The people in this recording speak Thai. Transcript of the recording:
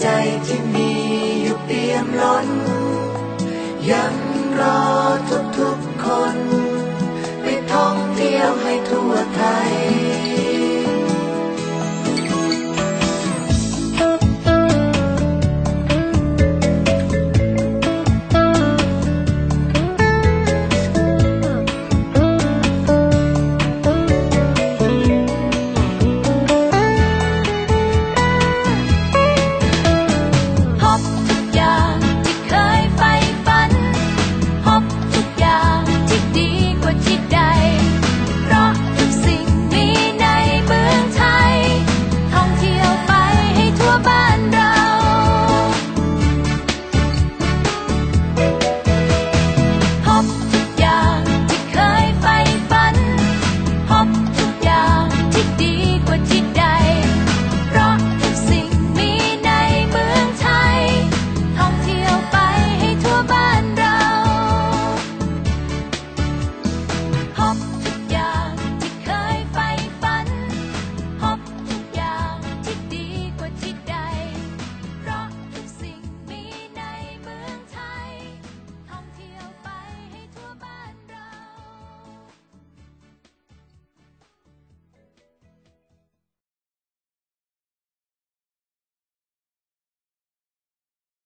ใจที่มีอยู่เปี่ยมล้น ยังรอทุกๆคน ไปท่องเที่ยวให้ทั่ว